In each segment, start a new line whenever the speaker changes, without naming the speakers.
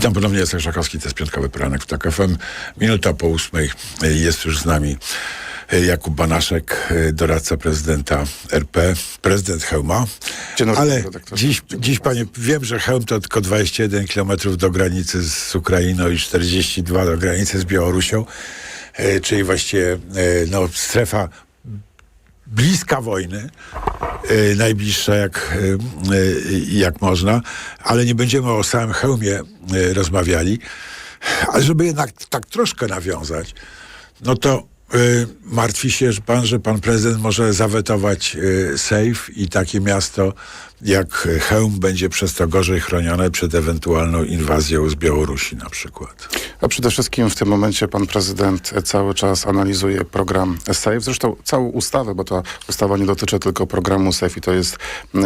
Witam ponownie, Jacek Szakowski, to jest piątkowy poranek w TAK FM. Minuta po ósmej y, jest już z nami y, Jakub Banaszek, y, doradca prezydenta RP, prezydent Hełma. Ale dziś, dziś, panie, wiem, że Hełm to tylko 21 kilometrów do granicy z Ukrainą i 42 do granicy z Białorusią, czyli właściwie no, strefa bliska wojny, y, najbliższa jak, y, y, jak można, ale nie będziemy o samym hełmie rozmawiali. Ale żeby jednak tak troszkę nawiązać, no to martwi się że pan, że pan prezydent może zawetować sejf i takie miasto jak Chełm będzie przez to gorzej chronione przed ewentualną inwazją z Białorusi na przykład.
A przede wszystkim w tym momencie pan prezydent cały czas analizuje program SAFE, zresztą całą ustawę, bo ta ustawa nie dotyczy tylko programu SAFE i to jest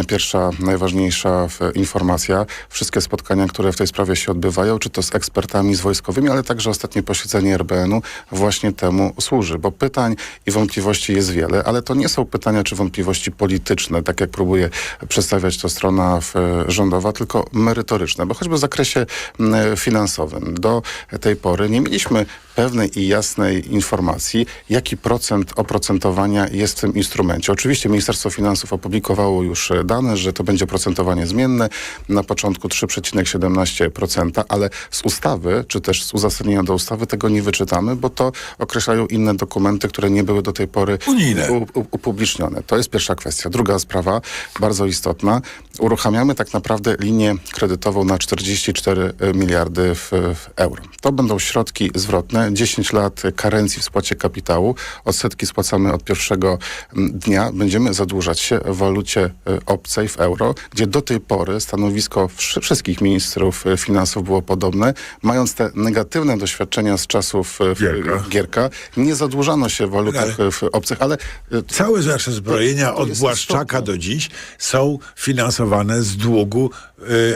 pierwsza, najważniejsza informacja. Wszystkie spotkania, które w tej sprawie się odbywają, czy to z ekspertami, z wojskowymi, ale także ostatnie posiedzenie RBN-u właśnie temu służy, bo pytań i wątpliwości jest wiele, ale to nie są pytania czy wątpliwości polityczne, tak jak próbuje przedstawiać to strona w, rządowa, tylko merytoryczne, bo choćby w zakresie mm, finansowym. Do tej pory nie mieliśmy pewnej i jasnej informacji, jaki procent oprocentowania jest w tym instrumencie. Oczywiście Ministerstwo Finansów opublikowało już e, dane, że to będzie oprocentowanie zmienne, na początku 3,17%, ale z ustawy, czy też z uzasadnienia do ustawy tego nie wyczytamy, bo to określają inne dokumenty, które nie były do tej pory
Unijne.
upublicznione. To jest pierwsza kwestia. Druga sprawa, bardzo istotna. Uruchamiamy tak naprawdę linię kredytową na 44 miliardy w, w euro. To będą środki zwrotne, 10 lat karencji w spłacie kapitału, odsetki spłacamy od pierwszego mm, dnia. Będziemy zadłużać się w walucie e, obcej, w euro, gdzie do tej pory stanowisko wszy- wszystkich ministrów e, finansów było podobne. Mając te negatywne doświadczenia z czasów e,
Gierka.
Gierka, nie zadłużano się w walutach
Ale-
w obcych, ale
Całe nasze zbrojenia
To- to
od Błaszczaka do dziś są finansowane z długu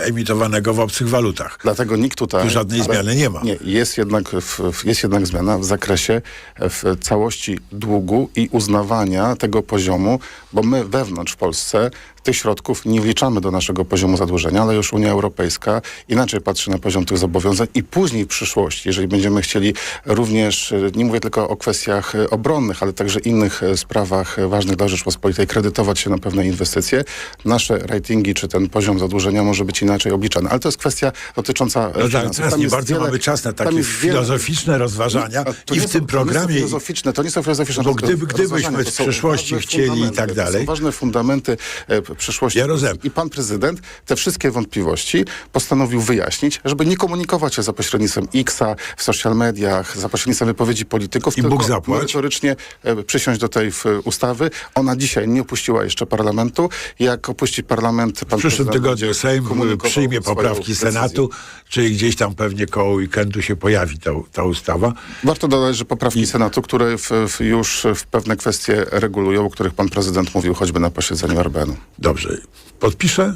emitowanego w obcych walutach.
Dlatego nikt tutaj...
Tu żadnej zmiany nie ma.
Nie, jest jednak, w, jest jednak zmiana w zakresie w całości długu i uznawania tego poziomu, bo my wewnątrz w Polsce tych środków nie wliczamy do naszego poziomu zadłużenia, ale już Unia Europejska inaczej patrzy na poziom tych zobowiązań i później w przyszłości, jeżeli będziemy chcieli również, e, nie mówię tylko o kwestiach e, obronnych, ale także innych e, sprawach ważnych dla Rzeczpospolitej, kredytować się na pewne inwestycje, nasze ratingi czy ten poziom zadłużenia może być inaczej obliczany. Ale to jest kwestia dotycząca
No tak, teraz nie bardzo
wiele-
mamy czas na takie
jest wiele-
filozoficzne rozważania
to
i
nie
w
są-
tym
To nie
programie...
są filozoficzne, to nie są filozoficzne
Bo gdyby- gdybyśmy
to
w przyszłości chcieli i tak
To
dalej.
są ważne fundamenty e, p- przyszłości.
Ja rozumiem.
I pan prezydent te wszystkie wątpliwości postanowił wyjaśnić, żeby nie komunikować się za pośrednictwem X-a, w social mediach, za pośrednictwem wypowiedzi polityków,
I Bóg zapłać.
merytorycznie e, przysiąść do tej w, ustawy. Ona dzisiaj nie opuściła jeszcze parlamentu. Jak opuści parlament, pan
W przyszłym tygodniu Sejm przyjmie poprawki
decyzję.
Senatu, czyli gdzieś tam pewnie koło weekendu się pojawi ta, ta ustawa.
Warto dodać, że poprawki Senatu, które w, w już w pewne kwestie regulują, o których pan prezydent mówił choćby na posiedzeniu RBN-u.
Dobrze. Podpiszę?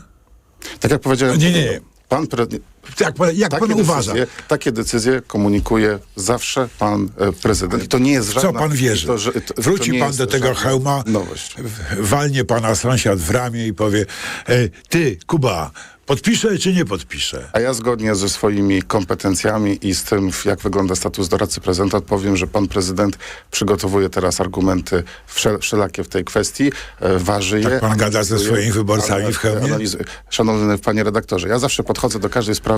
Tak jak powiedziałem,
Nie, nie, nie.
pan pre...
Jak, pan- jak pan
takie
uważa?
decyzje, takie decyzje komunikuje zawsze pan e, prezydent. I to nie jest żadna...
co pan wierzy?
To, że, to, to
Wróci
nie
pan do tego hełma,
Nowość.
walnie pana sąsiad w ramię i powie e, ty, Kuba, podpiszę czy nie podpiszę?
A ja zgodnie ze swoimi kompetencjami i z tym, jak wygląda status doradcy prezydenta, odpowiem, że pan prezydent przygotowuje teraz argumenty wszel wszelakie w tej kwestii, e, waży je.
Tak pan gada ze swoimi wyborcami w Chełmie?
Szanowny panie redaktorze, ja zawsze podchodzę do każdej sprawy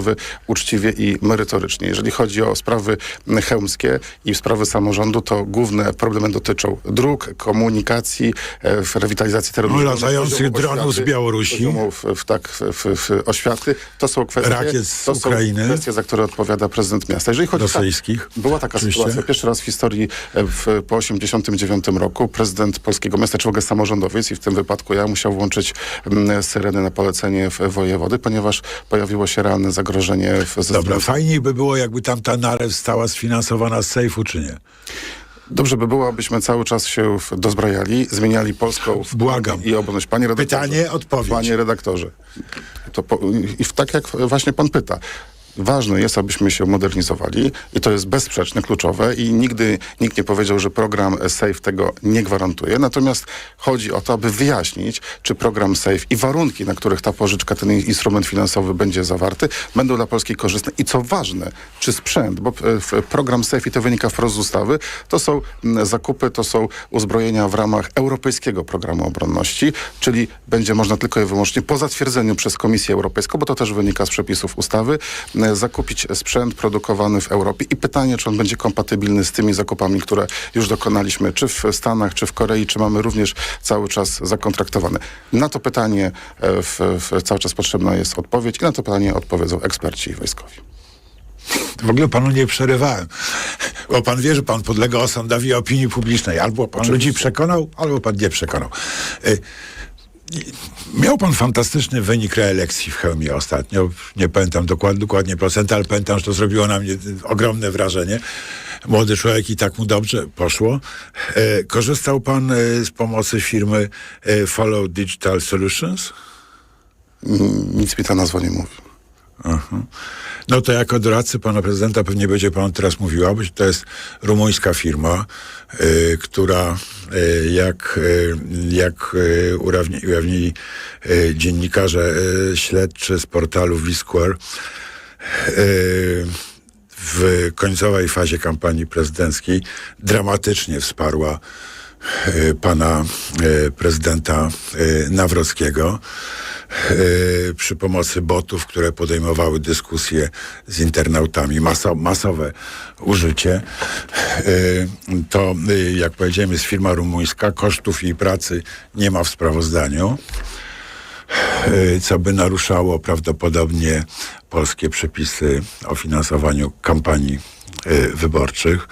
uczciwie i merytorycznie. Jeżeli chodzi o sprawy m, chełmskie i sprawy samorządu, to główne problemy dotyczą dróg, komunikacji, e, rewitalizacji terenów.
No, latających dronów z Białorusi.
w, tak, w, w, w oświaty. To są kwestie,
Rakiet z
to
Ukrainy.
są kwestie, za które odpowiada prezydent miasta. Jeżeli chodzi
Rosyjskich.
była taka
Oczywiście.
sytuacja, pierwszy raz w historii e, w, po 89 roku prezydent polskiego miasta, czy w ogóle samorządowiec i w tym wypadku ja musiał włączyć mm, syreny na polecenie w wojewody, ponieważ pojawiło się realne zagrożenie w, ze
Dobra, fajniej by było, jakby tam ta narew stała sfinansowana z sejfu, czy nie?
Dobrze by było, abyśmy cały czas się dozbrajali, zmieniali Polską
Błagam.
i obronność. Panie redaktorze,
Pytanie, odpowiedź.
Panie redaktorze, to po, i w, tak jak właśnie pan pyta, ważne jest, abyśmy się modernizowali i to jest bezsprzeczne, kluczowe i nigdy nikt nie powiedział, że program SAFE tego nie gwarantuje. Natomiast chodzi o to, aby wyjaśnić, czy program SAFE i warunki, na których ta pożyczka, ten instrument finansowy będzie zawarty, będą dla Polski korzystne i co ważne, czy sprzęt, bo e, program SAFE i to wynika wprost z ustawy, to są mm, zakupy, to są uzbrojenia w ramach Europejskiego Programu Obronności, czyli będzie można tylko i wyłącznie po zatwierdzeniu przez Komisję Europejską, bo to też wynika z przepisów ustawy, e, zakupić sprzęt produkowany w Europie i pytanie, czy on będzie kompatybilny z tymi zakupami, które już dokonaliśmy, czy w Stanach, czy w Korei, czy mamy również cały czas zakontraktowane. Na to pytanie e, w, w, cały czas potrzebna jest odpowiedź i na to pytanie odpowiedzą eksperci wojskowi.
W ogóle panu nie przerywałem. Bo pan wie, że pan podlega osądowi opinii publicznej. Albo pan ludzi przekonał, albo pan nie przekonał. Y, i- Miał pan fantastyczny wynik reelekcji w Chełmie ostatnio. Nie pamiętam dokładnie, dokładnie ale pamiętam, że to zrobiło na mnie ogromne wrażenie. Młody człowiek i tak mu dobrze poszło. E, Korzystał pan e, z pomocy firmy e, Follow Digital Solutions?
Mm, Nic mi ta nazwa nie mówi.
Aha. No to jako doradcy pana prezydenta pewnie będzie pan teraz mówiła, bo to jest rumuńska firma, y, która y, jak, y, jak y, ujawnili y, dziennikarze y, śledczy z portalu Visquare, y, w końcowej fazie kampanii prezydenckiej dramatycznie wsparła pana prezydenta Nawrockiego przy pomocy botów, które podejmowały dyskusje z internautami, maso, masowe użycie. Y, To, y, jak powiedziałem, jest firma rumuńska, kosztów jej pracy nie ma w sprawozdaniu y, co by naruszało prawdopodobnie polskie przepisy o finansowaniu kampanii y, wyborczych.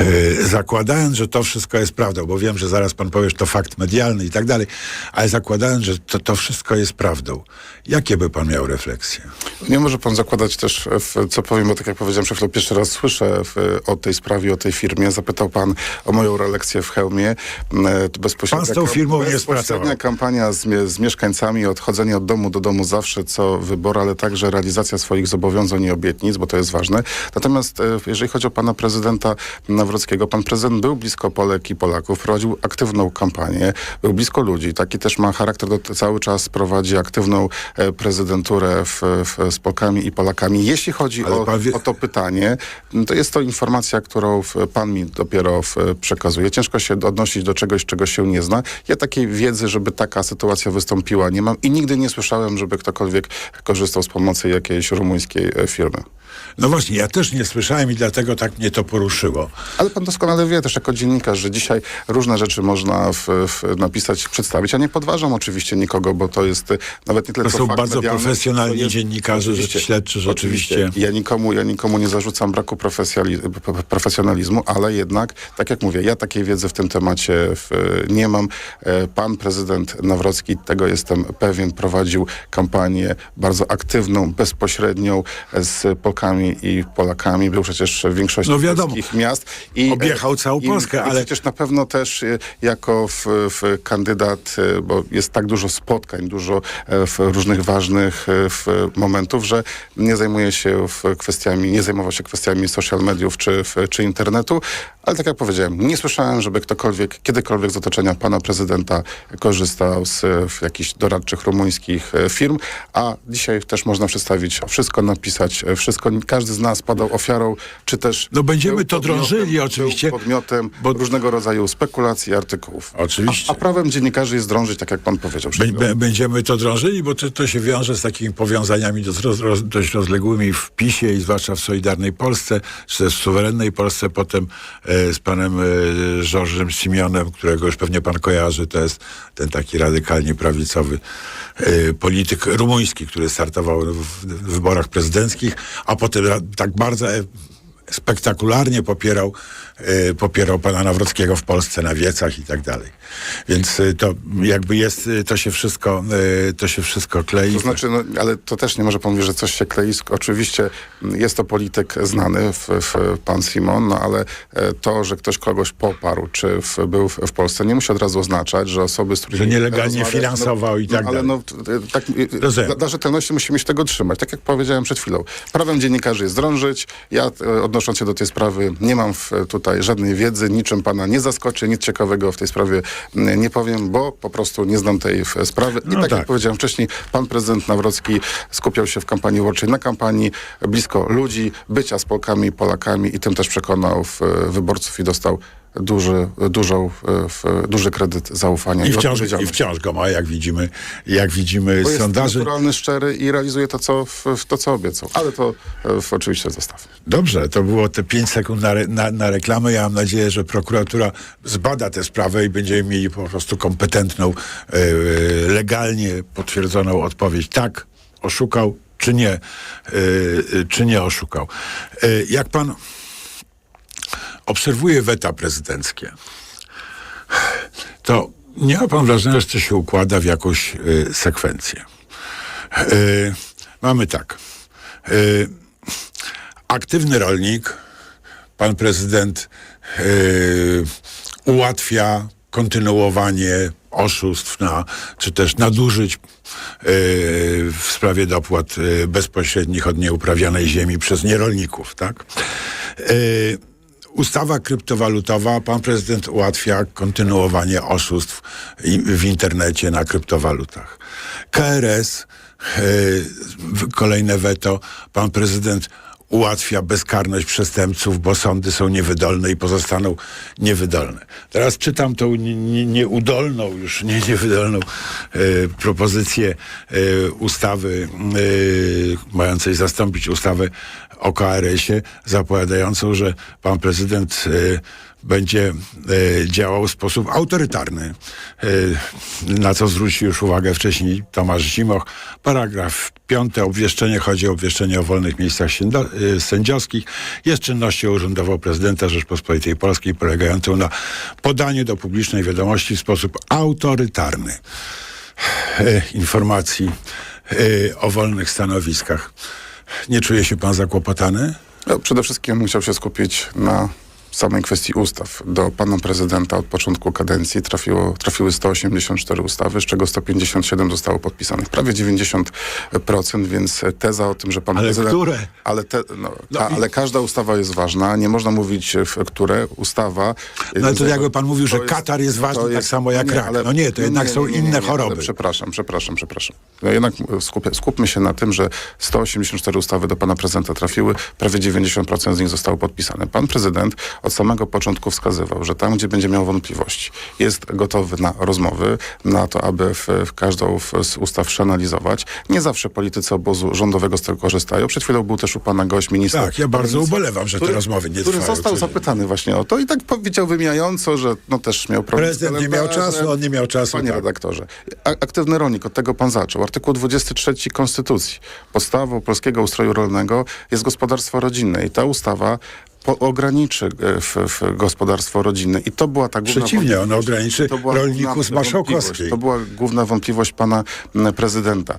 Y, Zakładając, że to wszystko jest prawdą, bo wiem, że zaraz pan powie, że to fakt medialny i tak dalej, ale zakładając, że to, to wszystko jest prawdą, jakie by pan miał refleksje?
Nie może pan zakładać też, w, co powiem, bo tak jak powiedziałem przed chwilą, pierwszy raz słyszę w, o tej sprawie, o tej firmie. Zapytał pan o moją relekcję w Chełmie. E, bezpośrednia
Pan z tą firmą nie
bezpośrednia kampania z, z mieszkańcami, odchodzenie od domu do domu zawsze co wybór, ale także realizacja swoich zobowiązań i obietnic, bo to jest ważne. Natomiast e, jeżeli chodzi o pana prezydenta Nawrockiego, pan prezydent był blisko Polek i Polaków, prowadził aktywną kampanię, był blisko ludzi. Taki też ma charakter, do, cały czas prowadzi aktywną e, prezydenturę w, w, z Polkami i Polakami. Jeśli chodzi o,
wie-
o to pytanie, to jest to informacja, którą pan mi dopiero w, przekazuje. Ciężko się odnosić do czegoś, czego się nie zna. Ja takiej wiedzy, żeby taka sytuacja wystąpiła, nie mam i nigdy nie słyszałem, żeby ktokolwiek korzystał z pomocy jakiejś rumuńskiej e, firmy.
No właśnie, ja też nie słyszałem i dlatego tak mnie to poruszyło.
Ale pan doskonale wie też jako dziennikarz, że dzisiaj różne rzeczy można w, w napisać, przedstawić. Ja nie podważam oczywiście nikogo, bo to jest e, nawet nie tyle
To są bardzo
medialny,
profesjonalni
jest-
dziennikarze,
oczywiście,
śledczy, rzeczywiście.
Ja nikomu, ja nikomu nie zarzucam braku profesjonalizmu, ale jednak, tak jak mówię, ja takiej wiedzy w tym temacie w, nie mam. E, Pan prezydent Nawrocki, tego jestem pewien, prowadził kampanię bardzo aktywną, bezpośrednią z Polkami i Polakami. Był przecież w większości
No wiadomo.
polskich miast. I,
Objechał całą
i,
Polskę,
i
ale-
przecież na pewno też e, jako w, w kandydat, e, bo jest tak dużo spotkań, dużo e, w różnych ważnych e, momentów, że nie zajmuje się w kwestiami, nie zajmował się kwestiami social mediów czy, czy internetu, ale tak jak powiedziałem, nie słyszałem, żeby ktokolwiek, kiedykolwiek z otoczenia pana prezydenta korzystał z e, jakichś doradczych rumuńskich e, firm, a dzisiaj też można przedstawić wszystko, napisać e, wszystko. Każdy z nas padał ofiarą, czy też
No będziemy to drążyli oczywiście,
podmiotem
bo-
różnego rodzaju spekulacji, artykułów.
Oczywiście.
A, a prawem dziennikarzy jest drążyć, tak jak pan powiedział.
Będziemy to drążyli, bo to, to się wiąże z takimi powiązaniami dość, roz, dość rozległymi w PiSie i zwłaszcza w Solidarnej Polsce, czy też w suwerennej Polsce, potem e, z panem e, Georgesem Simeonem, którego już pewnie pan kojarzy, to jest ten taki radykalnie prawicowy e, polityk rumuński, który startował w, wyborach prezydenckich, a potem tak bardzo e, spektakularnie popierał, e, popierał pana Nawrockiego w Polsce na wiecach i tak dalej. Więc e, to jakby jest, e, to się wszystko, to się wszystko klei.
To znaczy, no, ale to też nie może pan mówić, że coś się klei. Oczywiście mm, jest to polityk znany, w, w, pan Simon, no ale e, to, że ktoś kogoś poparł, czy w, był w, w Polsce, nie musi od razu oznaczać, że osoby, z którymi
Że nielegalnie
rozmawia-
finansował i tak
no, Ale
dalej.
no, t- t- tak, e,
Rozumiem.
dla, dla rzetelności musimy się tego trzymać. Tak jak powiedziałem przed chwilą. Prawem dziennikarzy jest drążyć. Ja e, odnosząc się do tej sprawy nie mam w, tutaj żadnej wiedzy, niczym pana nie zaskoczy, nic ciekawego w tej sprawie mm, nie powiem, bo po prostu nie znam tej sprawy. I
No
tak,
tak.
jak powiedziałem wcześniej, pan prezydent Nawrocki skupiał się w kampanii wyborczej na kampanii blisko ludzi, bycia z Polkami Polakami i tym też przekonał w, wyborców i dostał duży, dużą, e, duży kredyt zaufania
I wciąż, I wciąż go ma, jak widzimy, jak widzimy
Bo
z
jest
sondaży.
naturalny, szczery i realizuje to, co, to, co obiecał. Ale to e, oczywiście zostawmy.
Dobrze, to było te 5 sekund na, na, na reklamę. Ja mam nadzieję, że prokuratura zbada tę sprawę i będziemy mieli po prostu kompetentną, e, legalnie potwierdzoną odpowiedź. Tak, oszukał, czy nie, czy nie oszukał. Jak pan obserwuje weta prezydenckie, to nie ma pan wrażenia, że to się układa w jakąś e, sekwencję. E, mamy tak. E, aktywny rolnik, pan prezydent yy, ułatwia kontynuowanie oszustw na, czy też nadużyć yy, w sprawie dopłat yy, bezpośrednich od nieuprawionej ziemi przez nierolników, tak? Ustawa kryptowalutowa, pan prezydent ułatwia kontynuowanie oszustw w internecie na kryptowalutach. KRS, e, kolejne weto, pan prezydent ułatwia bezkarność przestępców, bo sądy są niewydolne i pozostaną niewydolne. Teraz czytam tą nie- nie- nieudolną, już nie niewydolną e, propozycję e, ustawy e, mającej zastąpić ustawę o KRS-ie, zapowiadającą, że pan prezydent będzie e, działał w sposób autorytarny, e, na co zwrócił już uwagę wcześniej Tomasz Zimoch. Paragraf piąty, obwieszczenie, chodzi o obwieszczenie o wolnych miejscach e, sędziowskich, jest czynnością urzędową prezydenta Rzeczpospolitej Polskiej polegającą na podaniu do publicznej wiadomości w sposób autorytarny e, informacji e, o wolnych stanowiskach. Nie czuje się pan zakłopotany?
No, przede wszystkim musiał się skupić na samej kwestii ustaw. Do pana prezydenta od początku kadencji trafiło, trafiły 184 ustawy, z czego 157 zostało podpisanych. Prawie 90%, więc teza o tym, że pan
Ale
prezydent...
które?
Ale, te, no,
No i-
ale każda ustawa jest ważna. Nie można mówić, w które ustawa...
No to jakby pan mówił, że
to
Katar jest ważny
to
tak samo jak rak. No nie, to jednak są inne
ale
choroby.
Przepraszam, przepraszam, przepraszam. No jednak skupia, skupmy się na tym, że 184 ustawy do pana prezydenta trafiły, prawie 90% z nich zostało podpisane. Pan prezydent od samego początku wskazywał, że tam, gdzie będzie miał wątpliwości, jest gotowy na rozmowy, na to, aby w, w każdą z ustaw przeanalizować. Nie zawsze politycy obozu rządowego z tego korzystają. Przed chwilą był też u pana gość minister.
Tak, ja bardzo ubolewam, że te rozmowy nie
Który
trwają
został
codziennie.
zapytany właśnie o to i tak powiedział wymijająco, że no też miał problem
Prezydent nie miał czasu, on nie miał czasu,
Panie
tak.
redaktorze, aktywny rolnik, od tego pan zaczął. Artykuł 23 Konstytucji. Podstawą polskiego ustroju rolnego jest gospodarstwo rodzinne i ta ustawa ograniczy e, w, w gospodarstwo rodzinne. I to była ta główna
Przeciwnie, on
wątpliwość.
ograniczy rolników z Marszałkowskiej.
wątpliwość. To była główna wątpliwość pana prezydenta.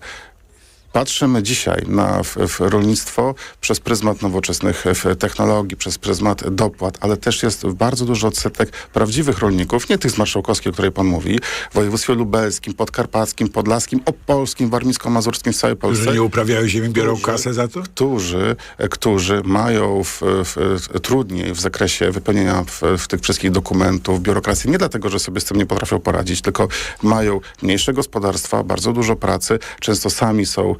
Patrzymy dzisiaj na rolnictwo przez pryzmat nowoczesnych technologii, przez pryzmat dopłat, ale też jest bardzo dużo odsetek prawdziwych rolników, nie tych z Marszałkowskiej, o której pan mówi, w województwie lubelskim, podkarpackim, podlaskim, opolskim, warmińsko-mazurskim, w całej Polsce
Którzy nie uprawiają ziemi, biorą
Którzy-
kasę za to?
którzy, którzy mają w, w, trudniej w zakresie wypełnienia w, w tych wszystkich dokumentów, biurokracji, nie dlatego, że sobie z tym nie potrafią poradzić, tylko mają mniejsze gospodarstwa, bardzo dużo pracy, często sami są,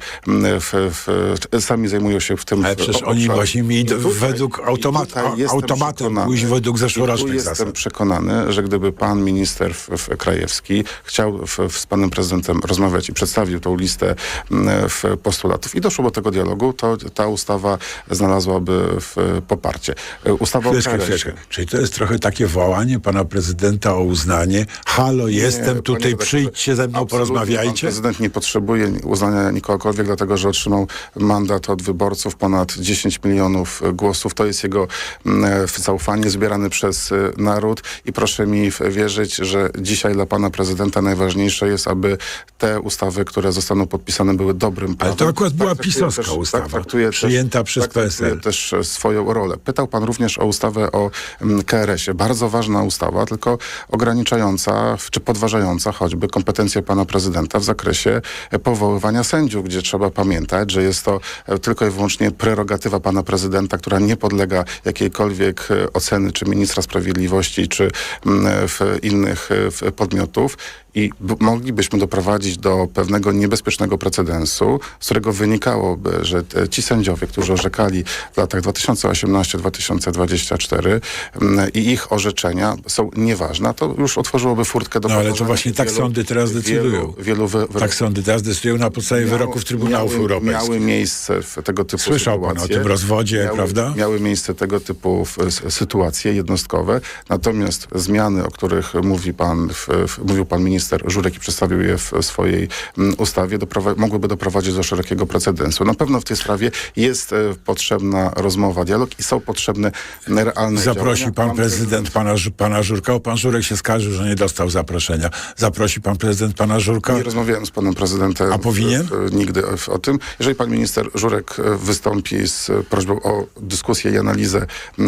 w, w, sami zajmują się w tym
Ale przecież oni właśnie mieli według automat-
jestem
automatem pójść według zeszłorocznych
jestem
zasad.
przekonany, że gdyby pan minister w, w Krajewski chciał z panem prezydentem rozmawiać i przedstawił tą listę mm, w postulatów i doszło do tego dialogu, to ta ustawa znalazłaby w, poparcie. E, Ustawa o
Chwileczkę, chwileczkę. Czyli to jest trochę takie wołanie pana prezydenta o uznanie. Halo, jestem
Nie,
tutaj, przyjdźcie ze mną,
absolutnie Pan
porozmawiajcie.
prezydent nie potrzebuje uznania nikogo, cokolwiek, dlatego że otrzymał mandat od wyborców, ponad 10 milionów głosów. To jest jego mm, zaufanie zbierane przez e, naród i proszę mi wierzyć, że dzisiaj dla pana prezydenta najważniejsze jest, aby te ustawy, które zostaną podpisane, były dobrym prawem.
to akurat była
traktuje
pisowska ustawa,
traktuje
przyjęta przez
tak
PSL.
też e, swoją rolę. Pytał pan również o ustawę o mm, KRS-ie. Bardzo ważna ustawa, tylko ograniczająca czy podważająca choćby kompetencje pana prezydenta w zakresie e, powoływania sędziów, gdzie trzeba pamiętać, że jest to e, tylko i wyłącznie prerogatywa pana prezydenta, która nie podlega jakiejkolwiek e, oceny czy ministra sprawiedliwości, czy mm, w innych e, w podmiotów. I moglibyśmy doprowadzić do pewnego niebezpiecznego precedensu, z którego wynikałoby, że ci sędziowie, którzy orzekali w latach 2018-2024 mm, i ich orzeczenia są nieważne, to już otworzyłoby furtkę do
No ale to właśnie tak
wielu-
sądy teraz decydują.
Wielu, wielu wy, wy,
Tak sądy teraz decydują na podstawie
miało-
wyroków Trybunałów
miały,
Europejskich.
Miały miejsce w tego typu
Słyszał pan o
sytuacje.
tym rozwodzie,
miały,
prawda?
Miały miejsce tego typu sytuacje jednostkowe, natomiast zmiany, o których mówi pan, w, w, mówił pan minister Żurek i przedstawił je w swojej mm, ustawie, doprowa- mogłyby doprowadzić do szerokiego precedensu. Na pewno w tej sprawie jest e, potrzebna rozmowa, dialog i są potrzebne realne
Zaprosi
działania.
pan prezydent pana, pana Żurka. O, pan Żurek się skarżył, że nie dostał zaproszenia. Zaprosi pan prezydent pana Żurka.
Nie rozmawiałem z panem prezydentem.
A powinien?
Nigdy o tym. Jeżeli pan minister Żurek e, wystąpi z e, prośbą o dyskusję i analizę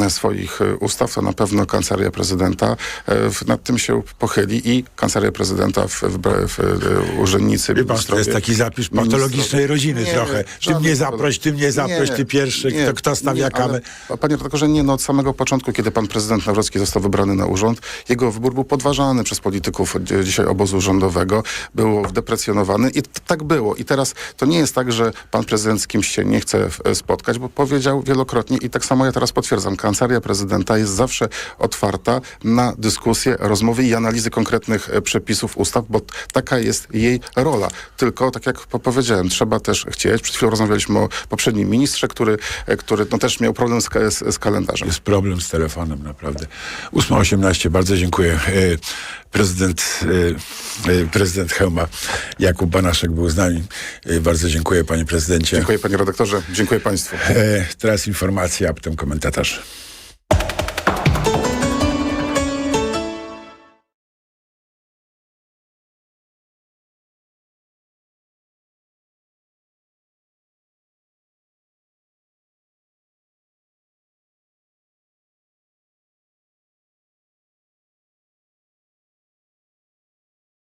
swoich e, ustaw, to na pewno kancelaria prezydenta nad tym się pochyli i kancelaria prezydenta w, w, w, urzędnicy.
Wie pan, to jest taki zapis patologicznej rodziny
Nie,
trochę. Ty mnie zaproś, ty mnie zaproś,
Nie,
ty pierwszy,
nie,
kto, kto stawia
nie,
kawę.
ale, Panie redaktorze, nie, no od samego początku, kiedy pan prezydent Nawrocki został wybrany na urząd, jego wybór był podważany przez polityków dzisiaj obozu rządowego, był deprecjonowany i tak było. I teraz to nie jest tak, że pan prezydent z kimś się nie chce e, spotkać, bo powiedział wielokrotnie i tak samo ja teraz potwierdzam, kancelaria prezydenta jest zawsze otwarta na dyskusję, rozmowy i analizy konkretnych e, przepisów ustaw, bo taka jest jej rola. Tylko, tak jak po- powiedziałem, trzeba też chcieć. Przed chwilą rozmawialiśmy o poprzednim ministrze, który, e, który no, też miał problem z, z, z kalendarzem.
Jest problem z telefonem, naprawdę. 8.18, bardzo dziękuję. Prezydent, e, e, prezydent Hełma Jakub Banaszek był z nami. E, Bardzo dziękuję panie prezydencie.
Dziękuję panie redaktorze, dziękuję państwu.
Teraz informacja, a potem komentarz.